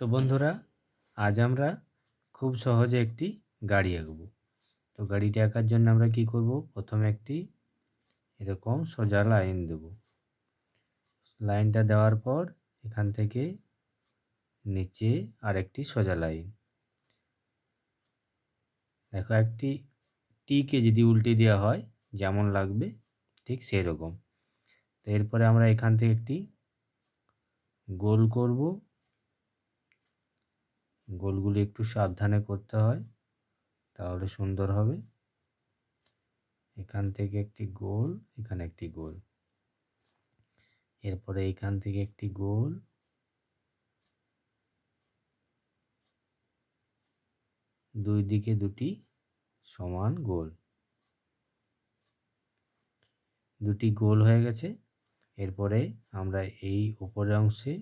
তো বন্ধুরা, আজ আমরা খুব সহজে একটি গাড়ি আঁকবো। তো গাড়িটি আঁকার জন্য আমরা কি করব? প্রথমে একটি এরকম সোজা লাইন দেব। লাইনটা দেওয়ার পর এখান থেকে নিচে আর একটি সোজা লাইন। দেখো, একটি টিকে যদি উল্টে দেওয়া হয়, যেমন লাগবে, ঠিক সেরকম। তো এরপরে আমরা এখান থেকে একটি গোল করব। গোলগুলি একটু সাবধানে করতে হয়, তাহলে সুন্দর হবে। এখান থেকে একটি গোল, এখানে একটি গোল। এরপরে এখান থেকে একটি গোল। দুই দিকে দুটি সমান গোল। দুটি গোল হয়ে গেছে। এরপরে আমরা এই উপরের অংশে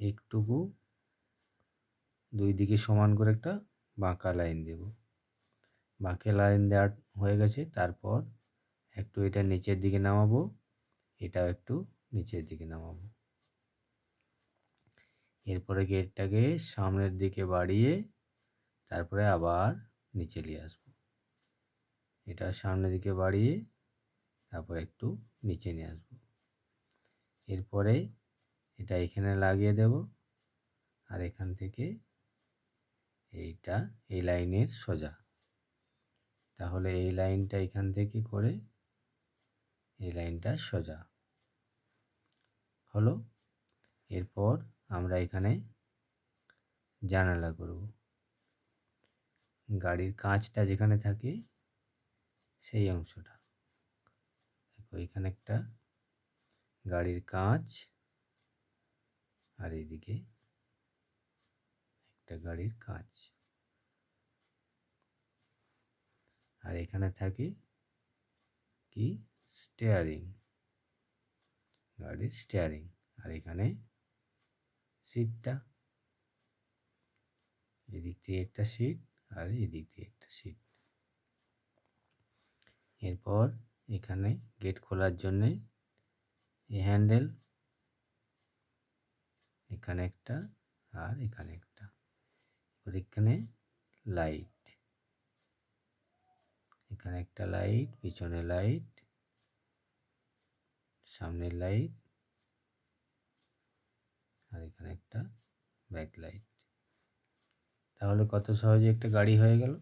একটুকু দুই দিকে সমান করে একটা বাঁকা লাইন দেব। বাঁকা লাইন দেওয়ার হয়ে গেছে, তারপর একটু এটা নিচের দিকে নামাবো, এটাও একটু নিচের দিকে নামাবো। এরপরে গেটটাকে সামনের দিকে বাড়িয়ে তারপরে আবার নিচে নিয়ে আসব। এটা সামনের দিকে বাড়িয়ে তারপরে একটু নিচে নিয়ে আসব। এরপরে এটা এখানে লাগিয়ে দেব, আর এখান থেকে এইটা এই লাইনের সোজা। তাহলে এই লাইনটা এখান থেকে করে এই লাইনটা সোজা। হলো? এরপর আমরা এখানে জানালা করব। গাড়ির কাঁচটা যেখানে থাকে সেই অংশটা। দেখো, এখানে একটা গাড়ির কাঁচ আর এইদিকে একটা গাড়ির কাঁচ আর এখানে থাকে কি? স্টেয়ারিং গাড়ির স্টেয়ারিং আর এখানে সিটটা এদিক থেকে একটা সিট আর এদিক থেকে একটা সিট এরপর এখানে গেট খোলার জন্যে এই হ্যান্ডেল এখানে একটা আর এখানে একটা। এখানে লাইট এখানে একটা লাইট পিছনে লাইট সামনের লাইট আর এখানে একটা ব্যাক লাইট তাহলে কত সহজে একটা গাড়ি হয়ে গেল?